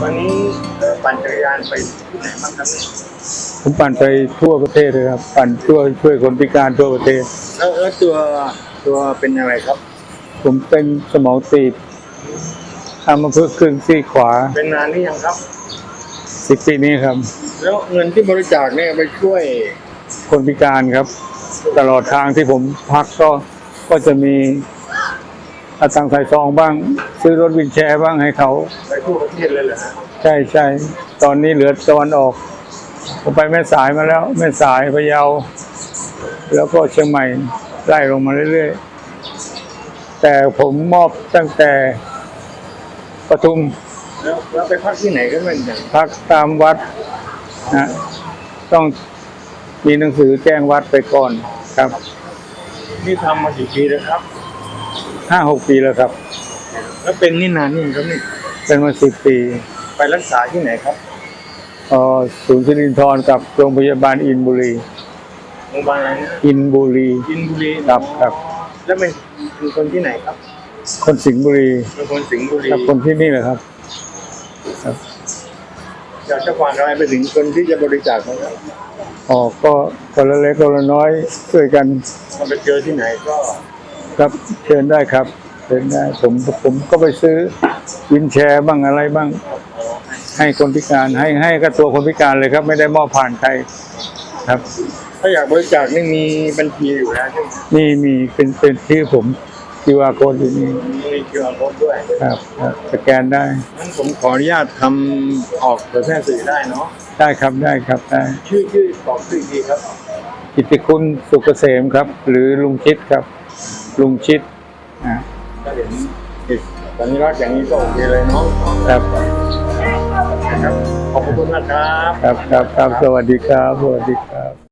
วันนี้ปั่นจักรยานไปที่ไหนบ้างครับเนี่ยผมปั่นไปทั่วประเทศเลยครับ ปั่นช่วยช่วยคนพิการทั่วประเทศ แล้วแล้วตัวตัวเป็นอะไรครับ ผมเป็นสมองตีบทำมาเพื่อครึ่งซี่ขวาเป็นนานหรือยังครับ สิบปีนี้ครับ แล้วเงินที่บริจาคเนี่ยไปช่วยคนพิการครับ ตลอดทางที่ผมพักก็ก็จะมี อาตังใส่ซองบ้าง ซื้อรถวินแชร์บ้างให้เขาไปทั่วประเทศเลยเหรอฮะใช่ใช่ตอนนี้เหลือตะวันออกผมไปแม่สายมาแล้ว แม่สายพะเยา แล้วก็เชียงใหม่ไล่ลงมาเรื่อยๆ แต่ผมมอบตั้งแต่ปทุมแล้วแล้วไปพักที่ไหนก็ไม่อย่างพักตามวัดนะต้องมีหนังสือแจ้งวัดไปก่อนครับ นี่ทำมากี่ปีแล้วครับ ห้าหกปีแล้วครับ แล้วเป็นนี่นานนี่ครับนี่เป็นมาสิบปี ไปรักษาที่ไหนครับเอ่อศูนย์สิรินทรกับโรงพยาบาลอินบุรี โรงพยาบาลอะไรนะอินบุรีอินบุรีครับครับ แล้วเป็นเป็นคนที่ไหนครับคนสิงห์บุรีเป็นคนสิงห์บุรีครับคนที่นี่แหละครับอยากจะฝากอะไรไปถึงคนที่จะบริจาคไหมครับอ๋อก็คนละเล็กคนละน้อยช่วยกัน ถ้าไปเจอที่ไหนก็ ครับเชิญได้ครับเชิญได้ผมผมก็ไปซื้อวินแชร์บ้างอะไรบ้าง ให้คนพิการให้ให้กับตัวคนพิการเลยครับ ไม่ได้มอบผ่านใครครับ ถ้าอยากบริจาคนี่มีบัญชีอยู่แล้วใช่ไหมนี่มีเป็นเป็นชื่อผม QR code อยู่นี่มีคิวอาร์โค้ดด้วยครับครับสแกนได้งั้นผมขออนุญาตทำออกเผยแพร่สื่อได้เนาะได้ครับได้ครับได้ชื่อชื่อบอกชื่ออีกทีครับ กิตติคุณสุกเกษมครับ หรือลุงชิดครับ ลุงชิดอ่าก็เห็นติดสัญลักษณ์อย่างนี้ก็โอเคเลยเนาะครับนะครับขอบคุณนะครับ ครับครับครับสวัสดีครับสวัสดีครับ